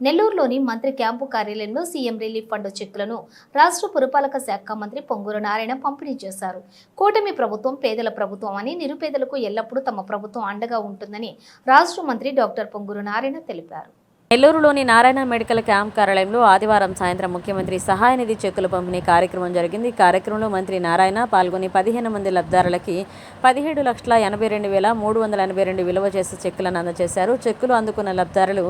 నెల్లూరులోని మంత్రి క్యాంపు కార్యాలయంలో సీఎం రిలీఫ్ ఫండ్ చెక్కులను రాష్ట్ర పురపాలక శాఖ మంత్రి పొంగూరు నారాయణ పంపిణీ చేశారు. కూటమి ప్రభుత్వం పేదల ప్రభుత్వం అని నిరుపేదలకు ఎల్లప్పుడూ తమ ప్రభుత్వం అండగా ఉంటుందని రాష్ట్ర మంత్రి డాక్టర్ పొంగూరు నారాయణ తెలిపారు. నెల్లూరులోని నారాయణ మెడికల్ క్యాంప్ కార్యాలయంలో ఆదివారం సాయంత్రం ముఖ్యమంత్రి సహాయ నిధి చెక్కుల పంపిణీ కార్యక్రమం జరిగింది. ఈ కార్యక్రమంలో మంత్రి నారాయణ పాల్గొని పదిహేను మంది లబ్ధారులకి పదిహేడు లక్షల ఎనభై రెండు వేల మూడు వందల ఎనభై రెండు విలువ చేసే చెక్కులను అందజేశారు. చెక్కులు అందుకున్న లబ్ధారులు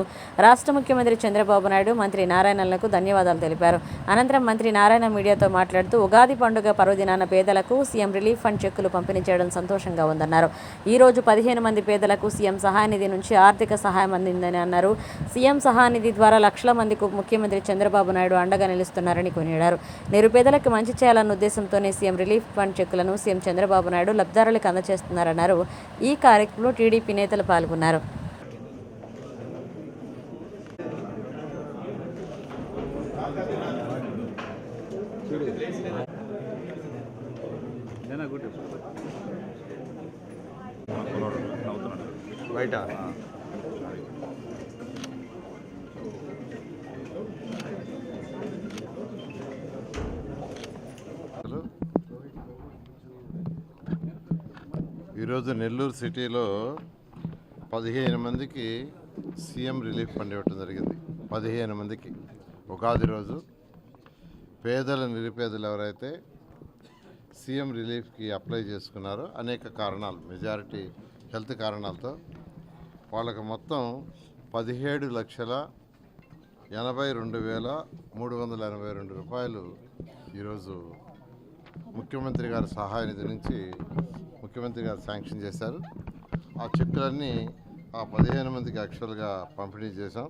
రాష్ట్ర ముఖ్యమంత్రి చంద్రబాబు నాయుడు మంత్రి నారాయణలకు ధన్యవాదాలు తెలిపారు. అనంతరం మంత్రి నారాయణ మీడియాతో మాట్లాడుతూ ఉగాది పండుగ పర్వదినాన పేదలకు సీఎం రిలీఫ్ ఫండ్ చెక్కులు పంపిణీ చేయడం సంతోషంగా ఉందన్నారు. ఈ రోజు పదిహేను మంది పేదలకు సీఎం సహాయ నిధి నుంచి ఆర్థిక సహాయం అందిందని అన్నారు. సీఎం సహాయ నిధి ద్వారా లక్షల మందికి ముఖ్యమంత్రి చంద్రబాబు నాయుడు అండగా నిలుస్తున్నారని కొనియాడారు. నిరుపేదలకు మంచి చేయాలన్న ఉద్దేశంతోనే సీఎం రిలీఫ్ ఫండ్ చెక్కులను సీఎం చంద్రబాబు నాయుడు లబ్ధారులకు అందజేస్తున్నారన్నారు ఈ కార్యక్రమంలో టీడీపీ నేతలు పాల్గొన్నారు. బయట. ఈరోజు నెల్లూరు సిటీలో పదిహేను మందికి సీఎం రిలీఫ్ ఫండ్ ఇవ్వటం జరిగింది. పదిహేను మందికి. ఉగాది రోజు పేదల నిరుపేదలు ఎవరైతే సీఎం రిలీఫ్కి అప్లై చేసుకున్నారో అనేక కారణాలు మెజారిటీ హెల్త్ కారణాలతో వాళ్ళకి మొత్తం పదిహేడు లక్షల ఎనభై రెండు వేల మూడు వందల ఎనభై రెండు రూపాయలు ఈరోజు ముఖ్యమంత్రి గారి సహాయ నిధి నుంచి ముఖ్యమంత్రి గారు శాంక్షన్ చేశారు. ఆ చెక్కులన్నీ ఆ పదిహేను మందికి యాక్చువల్గా పంపిణీ చేశాం.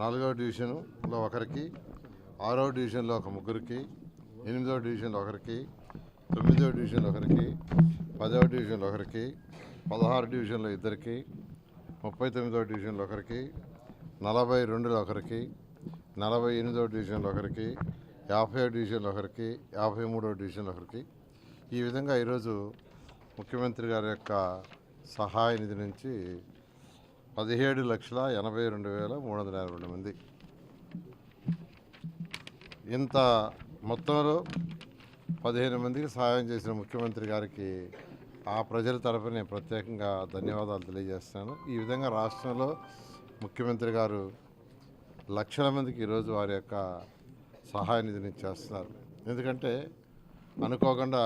నాలుగవ డివిజన్లో ఒకరికి ఆరవ డివిజన్లో ఒక ముగ్గురికి ఎనిమిదవ డివిజన్లో ఒకరికి తొమ్మిదవ డివిజన్లో ఒకరికి పదవ డివిజన్లో ఒకరికి పదహారు డివిజన్లో ఇద్దరికి ముప్పై తొమ్మిదవ డివిజన్లో ఒకరికి నలభై రెండులో ఒకరికి నలభై ఎనిమిదవ డివిజన్లో ఒకరికి యాభై డివిజన్లో ఒకరికి యాభై మూడవ డివిజన్లో ఒకరికి ఈ విధంగా ఈరోజు ముఖ్యమంత్రి గారి యొక్క సహాయ నిధి నుంచి పదిహేడు లక్షల ఎనభై రెండు వేల మూడు వందల ఎనభై రెండు మంది. ఇంత మొత్తంలో పదిహేను మందికి సహాయం చేసిన ముఖ్యమంత్రి గారికి ఆ ప్రజల తరఫున నేను ప్రత్యేకంగా ధన్యవాదాలు తెలియజేస్తున్నాను. ఈ విధంగా రాష్ట్రంలో ముఖ్యమంత్రి గారు లక్షల మందికి ఈరోజు వారి యొక్క సహాయ నిధిని చేస్తున్నారు. ఎందుకంటే అనుకోకుండా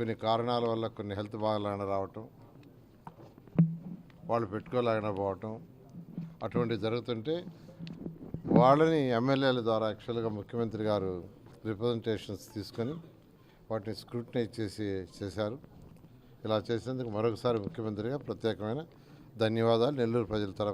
కొన్ని కారణాల వల్ల కొన్ని హెల్త్ బాగాలేకుండా రావటం వాళ్ళు పెట్టుకోలేకుండా పోవటం అటువంటివి జరుగుతుంటే వాళ్ళని ఎమ్మెల్యేల ద్వారా యాక్చువల్గా ముఖ్యమంత్రి గారు రిప్రజెంటేషన్స్ తీసుకొని వాటిని స్క్రూటినైజ్ చేసి చేశారు. ఇలా చేసినందుకు మరొకసారి ముఖ్యమంత్రిగా ప్రత్యేకమైన ధన్యవాదాలు. నెల్లూరు ప్రజల తరఫున